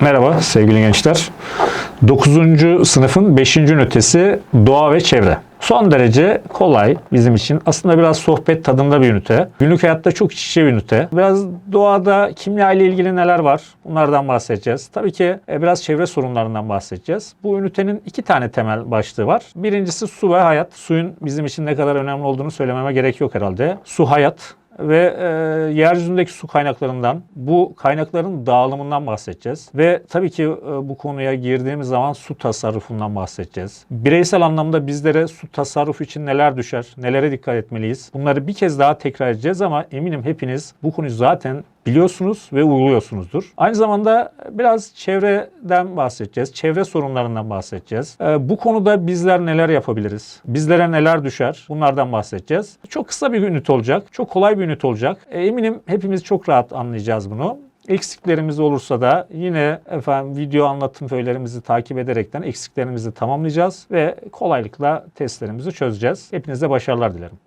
Merhaba sevgili gençler. 9. sınıfın 5. ünitesi doğa ve çevre. Son derece kolay bizim için. Aslında biraz sohbet tadında bir ünite. Günlük hayatta çok iç içe bir ünite. Biraz doğada kimya ile ilgili neler var? Bunlardan bahsedeceğiz. Tabii ki e, biraz çevre sorunlarından bahsedeceğiz. Bu ünitenin iki tane temel başlığı var. Birincisi su ve hayat. Suyun bizim için ne kadar önemli olduğunu söylememe gerek yok herhalde. Su hayat ve e, yeryüzündeki su kaynaklarından, bu kaynakların dağılımından bahsedeceğiz. Ve tabii ki e, bu konuya girdiğimiz zaman su tasarrufundan bahsedeceğiz. Bireysel anlamda bizlere su tasarrufu için neler düşer, nelere dikkat etmeliyiz? Bunları bir kez daha tekrar edeceğiz ama eminim hepiniz bu konuyu zaten biliyorsunuz ve uyguluyorsunuzdur. Aynı zamanda biraz çevreden bahsedeceğiz. Çevre sorunlarından bahsedeceğiz. Ee, bu konuda bizler neler yapabiliriz? Bizlere neler düşer? Bunlardan bahsedeceğiz. Çok kısa bir ünit olacak. Çok kolay bir ünit olacak. Ee, eminim hepimiz çok rahat anlayacağız bunu. Eksiklerimiz olursa da yine efendim video anlatım föylerimizi takip ederekten eksiklerimizi tamamlayacağız ve kolaylıkla testlerimizi çözeceğiz. Hepinize başarılar dilerim.